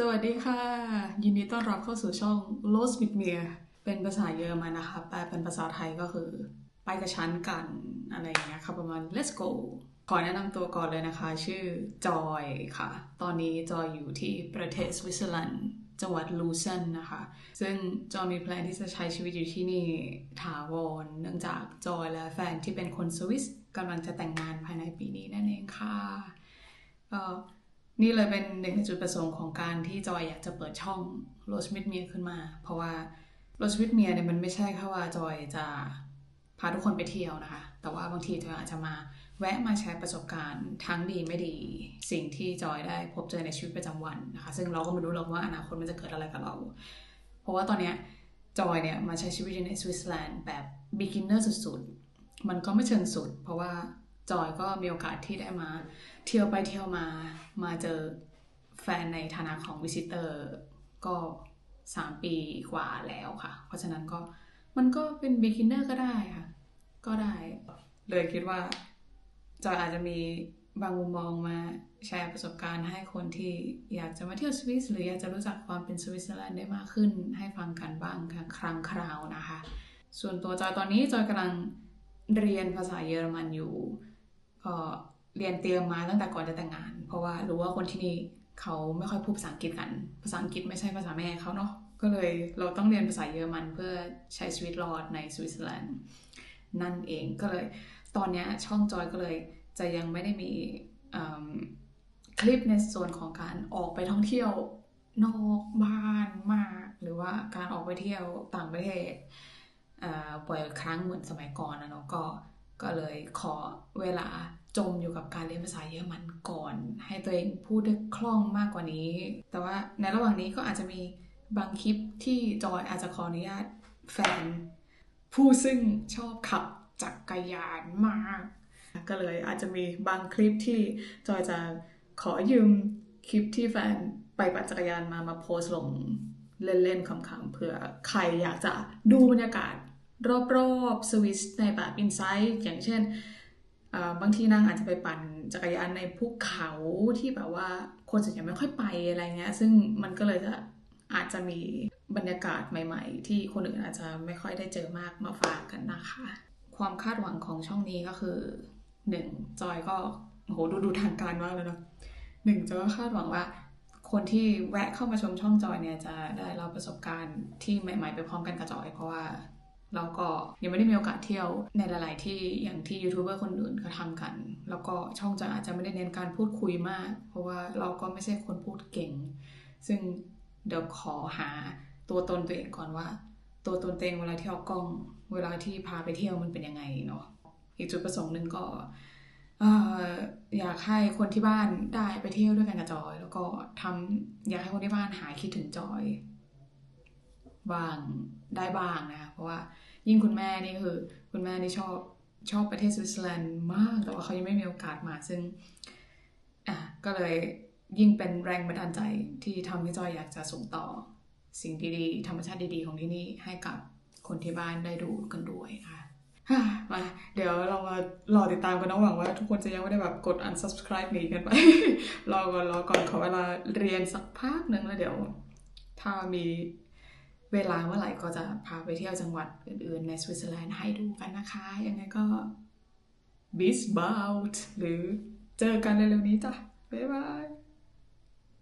สวัสดีค่ะ ยินดีต้อนรับเข้าสู่ช่อง Los mit mir เป็นภาษาเยอรมันนะคะ แปลเป็นภาษาไทยก็คือ ไปกับฉันกันอะไรอย่างเงี้ยค่ะประมาณ let's go ขอแนะนำตัวก่อนเลยนะคะ ชื่อจอยค่ะ ตอนนี้จอยอยู่ที่ประเทศสวิตเซอร์แลนด์จังหวัดลูเซนนะคะ ซึ่งจอยมีแพลนที่จะใช้ชีวิตอยู่ที่นี่ถาวรเนื่องจากจอยและแฟนที่เป็นคนสวิสกำลังจะแต่งงานภายในปีนี้นั่นเองค่ะก็ นี่เลยเป็นหนึ่งในจุดประสงค์ของการที่จอยอยากจะเปิดช่องโรสมิธเมียขึ้นมา เพราะว่าโรสมิธเมียเนี่ยมันไม่ใช่แค่ว่าจอยจะพาทุกคนไปเที่ยวนะคะ แต่ว่าบางทีจอยอาจจะมาแวะมาแชร์ประสบการณ์ทั้งดีไม่ดี สิ่งที่จอยได้พบเจอในชีวิตประจำวันนะคะ ซึ่งเราก็ไม่รู้หรอกว่าอนาคตมันจะเกิดอะไรกับเรา เพราะว่าตอนเนี้ยจอยเนี่ยมาใช้ชีวิตอยู่ในสวิตเซอร์แลนด์แบบ beginner สุดๆ มันก็ไม่เชิงสุด เพราะว่า จอยก็มีโอกาสที่ได้มา เที่ยวไปเที่ยวมามาเจอแฟนในฐานะของวิสิเตอร์ก็ 3 ปีกว่าแล้วค่ะ เพราะฉะนั้นก็มันก็เป็น beginner ก็ได้ค่ะ ก็ได้ เลยคิดว่า จอยอาจจะมีบางมุมมองมาแชร์ประสบการณ์ให้คนที่อยากจะมาเที่ยวสวิสหรืออยากจะรู้จักความเป็นสวิตเซอร์แลนด์ได้มากขึ้น ให้ฟังกันบ้างครั้งคราวนะคะ ส่วนตัวจอยตอนนี้จอยกำลังเรียนภาษาเยอรมันอยู่ เรียนเตรียมมาตั้งแต่ก่อนจะแต่งงาน เพราะว่ารู้ว่าคนที่นี่เขาไม่ค่อยพูดภาษาอังกฤษกัน ภาษาอังกฤษไม่ใช่ภาษาแม่เขาเนาะ ก็เลยเราต้องเรียนภาษาเยอรมันเพื่อใช้ชีวิตรอดในสวิตเซอร์แลนด์นั่นเองก็เลย ตอนนี้ช่องจอยก็เลยจะยังไม่ได้มีคลิปในส่วนของการออกไปท่องเที่ยวนอกบ้านมาก หรือว่าการออกไปเที่ยวต่างประเทศบ่อยครั้งเหมือนสมัยก่อนนะเนาะก็ ก็เลยขอเวลาจมอยู่กับการเรียนภาษาเยอรมันก่อน ให้ตัวเองพูดได้คล่องมากกว่านี้ แต่ว่าในระหว่างนี้ก็อาจจะมีบางคลิปที่จอยอาจจะขออนุญาตแฟน ผู้ซึ่งชอบขับจักรยานมาก ก็เลยอาจจะมีบางคลิปที่จอยจะขอยืมคลิปที่แฟนไปปั่นจักรยานมามาโพสลงเล่นๆขำๆเผื่อใครอยากจะดูบรรยากาศ รอบๆสวิสในแบบอินไซต์อย่างเช่นบางทีนางอาจจะไปปั่นจักรยานในภูเขาที่แบบว่าคนส่วนใหญ่ไม่ค่อยไปอะไรเงี้ย ซึ่งมันก็เลยจะอาจจะมีบรรยากาศใหม่ ๆ ที่คนอื่นอาจจะไม่ค่อยได้เจอมากมาฝากกันนะคะ ความคาดหวังของช่องนี้ก็คือหนึ่งจอยก็โหดูดูทางการมากเลยเนาะหนึ่งจอยก็คาดหวังว่า คนที่แวะเข้ามาชมช่องจอยเนี่ยจะได้รับประสบการณ์ที่ใหม่ ๆ ไปพร้อมกันกับจอย เพราะว่า เราก็ยังไม่ได้มีโอกาสเที่ยวในหลาย ๆ ที่อย่างที่ยูทูบเบอร์คนอื่นเขาทำกัน แล้วก็ช่องจะอาจจะไม่ได้เน้นการพูดคุยมาก เพราะว่าเราก็ไม่ใช่คนพูดเก่ง ซึ่งเดี๋ยวขอหาตัวตนตัวเองก่อนว่า ตัวตนตัวเองเวลาที่ออกกล้องเวลาที่พาไปเที่ยวมันเป็นยังไงเนาะอีกจุดประสงค์หนึ่งก็อยากให้คนที่บ้านได้ไปเที่ยวด้วยกันกับจอย แล้วก็ทำอยากให้คนที่บ้านหายคิดถึงจอย บ้างได้บ้างนะคะเพราะว่ายิ่งคุณแม่นี่คือ คุณแม่นี่ชอบชอบประเทศสวิตเซอร์แลนด์มาก แต่ว่าเขายังไม่มีโอกาสมาซึ่งอะก็เลยยิ่งเป็นแรงบันดาลใจที่ทำให้จอยอยากจะส่งต่อสิ่งดีๆ ธรรมชาติดีๆ ของที่นี่ให้กับคนที่บ้านได้ดูกันด้วยค่ะมาเดี๋ยวเรามารอติดตามกันนะหวังว่าทุกคนจะยังไม่ได้แบบกด unsubscribe หนีกันไป รอก่อนรอก่อนขอเวลาเรียนสักพักหนึ่งแล้วเดี๋ยว ถ้ามี เวลาเมื่อไหร่ก็จะพาไปเที่ยวจังหวัดอื่นๆในสวิตเซอร์แลนด์ให้ดูกันนะคะ ยังไงก็ bis bald หรือเจอกันเร็วๆนี้จ้ะ บ๊ายบาย